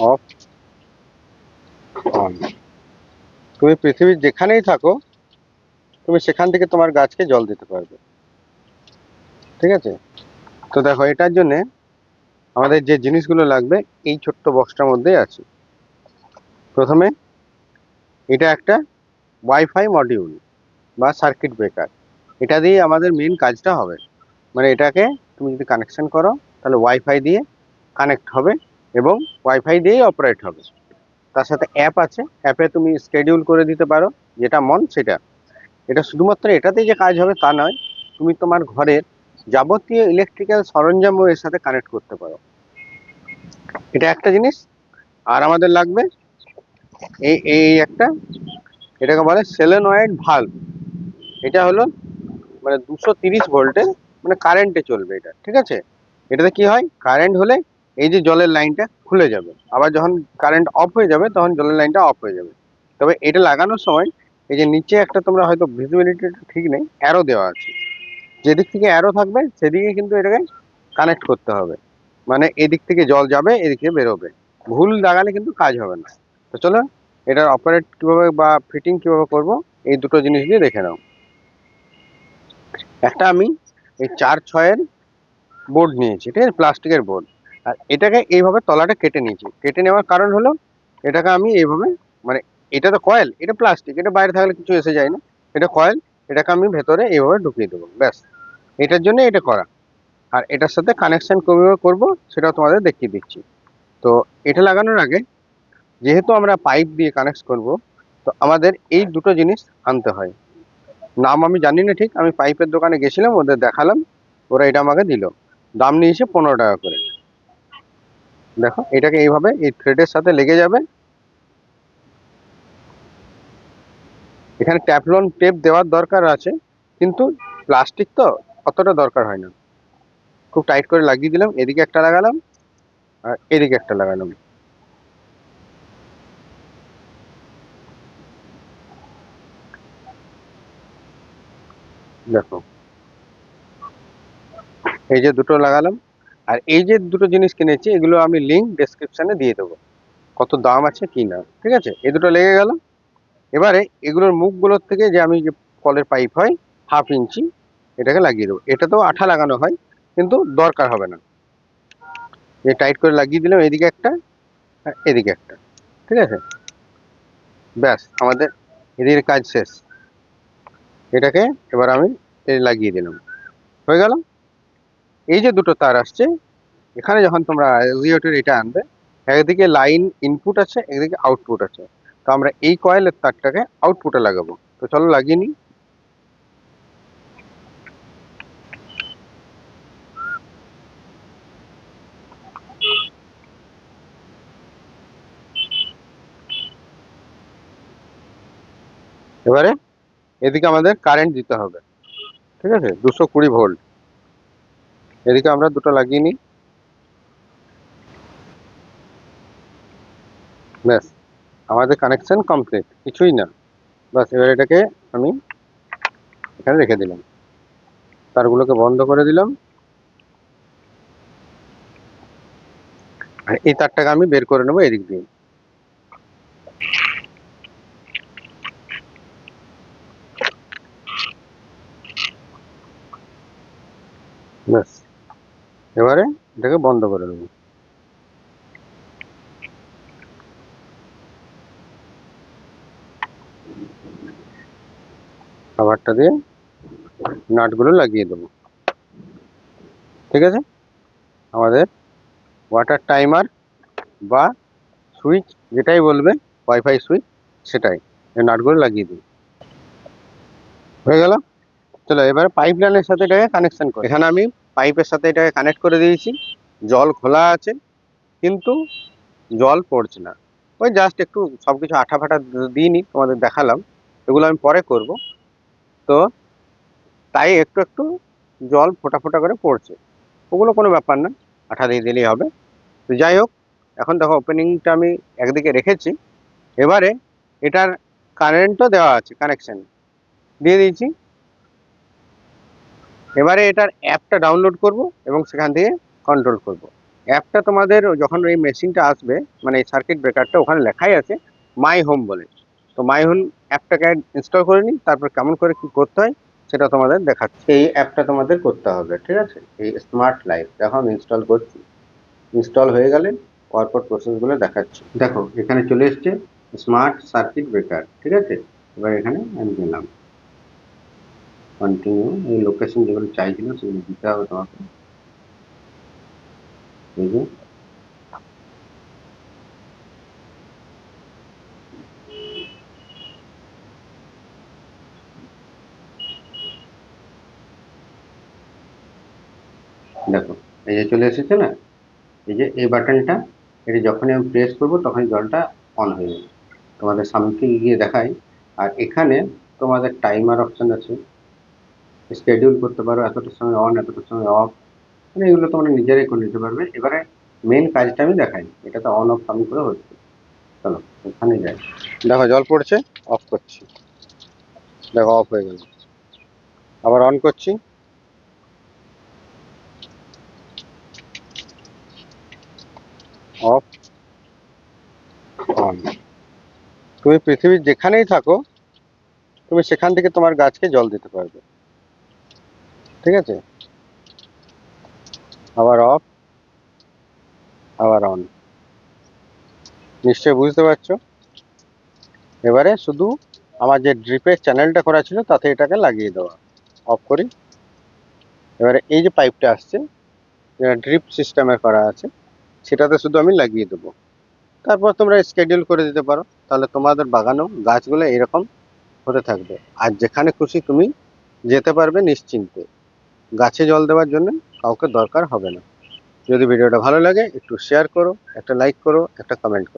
Of on. তুমি পৃথিবীর যেখানেই থাকো, তুমি সেখান থেকে তোমার গাছকে জল দিতে পারবে। ঠিক আছে? তো দেখো, এটার জন্য আমাদের যে জিনিসগুলো লাগবে, এই ছোট্ট বক্সটার মধ্যেই আছে। প্রথমে, এটা একটা ওয়াইফাই মডিউল বা সার্কিট ব্রেকার এটা দিয়ে আমাদের মেন কাজটা হবে। মানে এটাকে তুমি যদি কানেকশন করো, তাহলে ওয়াইফাই দিয়ে কানেক্ট হবে। এবং ওয়াইফাই দিয়েই অপারেট হবে। তার সাথে অ্যাপ আছে। অ্যাপে তুমি স্কেডিউল করে দিতে পারো, যেটা মন সেটা। এটা শুধুমাত্র এটাতেই যে কাজ হবে তা নয়, তুমি তোমার ঘরের যাবতীয় ইলেকট্রিক্যাল সরঞ্জামও এর সাথে কানেক্ট করতে পারো। এটা একটা জিনিস। আর আমাদের লাগবে এই এই একটা, এটাকে বলে সেলেনয়েড ভাল্ব এটা হলো মানে দুশো তিরিশ ভোল্টের মানে কারেন্টে চলবে এটা, ঠিক আছে? এটাতে কি হয়? কারেন্ট হলে এই যে জলের লাইনটা খুলে যাবে। আবার যখন কারেন্ট অফ হয়ে যাবে, তখন জলের লাইনটা অফ হয়ে যাবে। তবে এটা লাগানোর সময় এই যে নিচে একটা তোমরা হয়তো ভিজিবিলিটি ঠিক নেই অ্যারো দেওয়া আছে। যেদিক থেকে অ্যারো থাকবে সেদিকে কিন্তু এটাকে কানেক্ট করতে হবে। মানে এদিক থেকে জল যাবে, এদিকে বেরোবে। ভুল লাগালে কিন্তু কাজ হবে না। তো চলো, এটার অপারেট কীভাবে বা ফিটিং কীভাবে করব, এই দুটো জিনিস দিয়ে দেখে নাও। একটা আমি এই চার ছয়ের বোর্ড নিয়েছি, ঠিক আছে? প্লাস্টিকের বোর্ড আর এটাকে এইভাবে তলাটা কেটে নিয়েছি। কেটে নেওয়ার কারণ হলো, এটাকে আমি এইভাবে মানে এটা তো কয়েল এটা প্লাস্টিক এটা বাইরে থাকলে কিছু এসে যায় না। এটা কয়েল এটাকে আমি ভেতরে এইভাবে ঢুকিয়ে দেবো, ব্যাস। এটার জন্য এটা করা। আর এটার সাথে কানেকশান কীভাবে করব, সেটাও তোমাদের দেখিয়ে দিচ্ছি। তো এটা লাগানোর আগে, যেহেতু আমরা পাইপ দিয়ে কানেক্ট করব, তো আমাদের এই দুটো জিনিস আনতে হয়। নাম আমি জানি না ঠিক, আমি পাইপের দোকানে গেছিলাম, ওদের দেখালাম, ওরা এটা আমাকে দিল। দাম নিয়েছে পনেরো টাকা করে। দেখো, এটাকে এইভাবে এই থ্রেডের সাথে লেগে যাবে। এখানে ট্যাপলন টেপ দেওয়ার দরকার আছে, কিন্তু প্লাস্টিক তো অতটা দরকার হয় না। খুব টাইট করে লাগিয়ে দিলাম, এদিকে একটা লাগালাম, আর এদিকে একটা লাগালাম। দেখো, এই যে দুটো লাগালাম আর এই যে দুটো জিনিস কিনেছি, এগুলো আমি লিঙ্ক ডেসক্রিপশনে দিয়ে দেবো। কত দাম আছে কি না, ঠিক আছে? এই দুটো লেগে গেল। এবারে এগুলোর মুখগুলোর থেকে যে আমি যে কলের পাইপ হয় হাফ ইঞ্চি এটাকে লাগিয়ে দেবো। এটা তো আঠা লাগানো হয়, কিন্তু দরকার হবে না। যে টাইট করে লাগিয়ে দিলাম, এদিকে একটা, আর এদিকে একটা, ঠিক আছে? ব্যাস, আমাদের এদিকে কাজ শেষ। এটাকে এবার আমি লাগিয়ে দিলাম। হয়ে গেল? এই যে দুটো তার আসছে, এখানে যখন তোমরা জিওটির এটা আনবে, একদিকে লাইন ইনপুট আছে, একদিকে আউটপুট আছে। তো আমরা এই কয়েলের তারটাকে আউটপুটে লাগাবো। তো চলো লাগিয়ে নিই। এবারে এদিকে আমাদের কারেন্ট দিতে হবে। ঠিক আছে? দুশো কুড়ি ভোল্ট এদিকে আমরা দুটো লাগিয়ে নিই। ব্যাস, আমাদের কানেকশন কমপ্লিট কিছুই না। বাস এবার এটাকে আমি এখানে রেখে দিলাম। তারগুলোকে বন্ধ করে দিলাম। এই তারটাকে আমি বের করে নেব এদিক দিয়ে ব্যাস এবারে এটাকে বন্ধ করে দেবো। খাবারটা দিয়ে নাটগুলো লাগিয়ে দেবো। ঠিক আছে? আমাদের ওয়াটার টাইমার বা সুইচ যেটাই বলবে, ওয়াইফাই সুইচ সেটাই, এই নাটগুলো লাগিয়ে দিই হয়ে গেল? চলো এবারে পাইপ লাইনের সাথে এটাকে কানেকশন করি। এখানে আমি পাইপের সাথে এটাকে কানেক্ট করে দিয়েছি। জল খোলা আছে, কিন্তু জল পড়ছে না। ওই জাস্ট একটু সব কিছু আঠা ফাটা দিইনি, তোমাদের দেখালাম। এগুলো আমি পরে করব। তো তাই একটু একটু জল ফোটা ফোটা করে পড়ছে। ওগুলো কোনো ব্যাপার না, আঠা দিয়ে দিলেই হবে। তো যাই হোক, এখন দেখো ওপেনিংটা আমি একদিকে রেখেছি। এবারে এটার কারেন্টও দেওয়া আছে কানেকশান দিয়ে দিয়েছি। এবারে এটার অ্যাপটা ডাউনলোড করব এবং সেখান থেকে কন্ট্রোল করব। অ্যাপটা তোমাদের যখন এই মেশিনটা আসবে মানে এই সার্কিট ব্রেকারটা ওখানে লেখাই আছে মাই হোম বলে। তো মাই হোম অ্যাপটাকে ইনস্টল করে নিই, তারপর কেমন করে কি করতে হয় সেটা তোমাদের দেখাচ্ছি। এই অ্যাপটা তোমাদের করতে হবে, ঠিক আছে? এই স্মার্ট লাইফ দেখো আমি ইনস্টল করছি। ইনস্টল হয়ে গেলে পরপর প্রসেসগুলো দেখাচ্ছি। দেখো, এখানে চলে এসছে স্মার্ট সার্কিট ব্রেকার ঠিক আছে? এবার এখানে আমি দিলাম। কন্টিনিউ এই লোকেশন যেগুলো চাইছিল সেগুলো দিতে হবে তোমাকে। দেখো, এই যে চলে এসেছে না? এই যে এই বাটনটা এটি যখনই আমি প্রেস করব তখনই জলটা অন হয়ে যাবে। তোমাদের সামনে গিয়ে দেখাই। আর এখানে তোমাদের টাইমার অপশন আছে। স্কেডিউল করতে পারো এতটার সময় অন এতটার সময় অফ মানে এগুলো তোমরা নিজেরাই করে নিতে পারবে। এবারে মেন কাজটা আমি দেখাই, এটা তো অন অফ আমি করে হচ্ছে। চলো ওখানে যাই। দেখো, জল পড়ছে অফ করছি। দেখো অফ হয়ে গেল। আবার অন করছি। অফ অন তুমি পৃথিবীর যেখানেই থাকো, তুমি সেখান থেকে তোমার গাছকে জল দিতে পারবে। ঠিক আছে? আবার অফ আবার অন নিশ্চয়ই বুঝতে পারছ? এবারে শুধু আমার যে ড্রিপের চ্যানেলটা করা ছিল, তাতে এটাকে লাগিয়ে দেওয়া। অফ করি। এবারে এই যে পাইপটা আসছে যেটা ড্রিপ সিস্টেমে করা আছে, সেটাতে শুধু আমি লাগিয়ে দেবো। তারপর তোমরা স্কেডিউল করে দিতে পারো। তাহলে তোমাদের বাগানও গাছগুলো এরকম হতে থাকবে। আর যেখানে খুশি তুমি যেতে পারবে নিশ্চিন্তে। গাছে জল দেওয়ার জন্য কাউকে দরকার হবে না। যদি ভিডিওটা ভালো লাগে, একটু শেয়ার করো, একটা লাইক করো, একটা কমেন্ট করো।